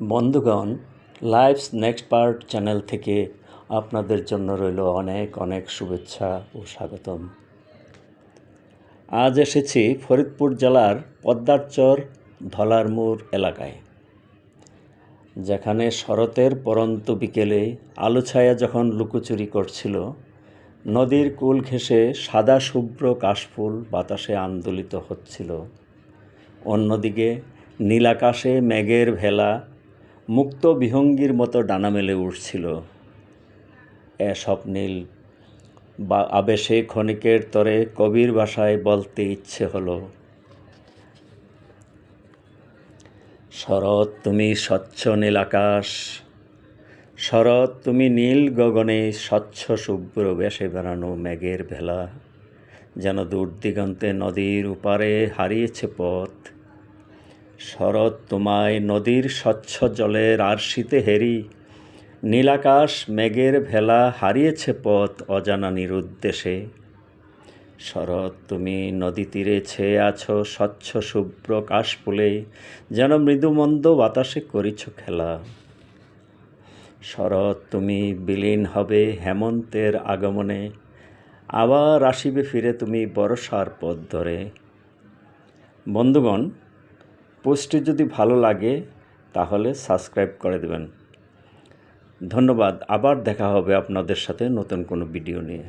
বন্ধুগণ lives next part channel থেকে আপনাদের জন্য রইল অনেক অনেক শুভেচ্ছা ও স্বাগতম। আজ এসেছি ফরিদপুর জেলার পদ্মারচর ধলারমুর এলাকায়, যেখানে শরতের পরন্ত বিকেলে আলো ছায়া যখন লুকোচুরি করছিল, নদীর কুল ঘেঁষে সাদা শুভ্র কাশফুল বাতাসে আন্দোলিত হচ্ছিল। অন্যদিকে নীলাকাশে মেঘের ভেলা মুক্ত বিহঙ্গির মতো ডানা মেলে উঠছিল। এ স্বপ্নীল, বা আবেশে ক্ষণিকের তরে কবির ভাষায় বলতে ইচ্ছে হলো, শরৎ, তুমি স্বচ্ছ নীল আকাশ, শরৎ, তুমি নীল গগনে স্বচ্ছ শুভ্র বেশে বেড়ানো মেঘের ভেলা, যেন দূর দিগন্তে নদীর উপারে হারিয়েছে পথ শরৎ তোমায় নদীর স্বচ্ছ জলের আরশিতে হেরি। নীলাকাশ মেঘের ভেলা হারিয়েছে পথ অজানা নিরুদ্দেশে। শরৎ তুমি নদী তীরে ছেয়ে আছো স্বচ্ছ শুভ্র কাশফুলে, যেন মৃদুমন্দ বাতাসে করিছ খেলা। শরৎ তুমি বিলীন হবে হেমন্তের আগমনে, আবার আসিবে ফিরে তুমি বর্ষার পথ ধরে। বন্ধুগণ পোস্টটি যদি ভালো লাগে, তাহলে সাবস্ক্রাইব করে দেবেন। ধন্যবাদ, আবার দেখা হবে আপনাদের সাথে নতুন কোনো ভিডিও নিয়ে।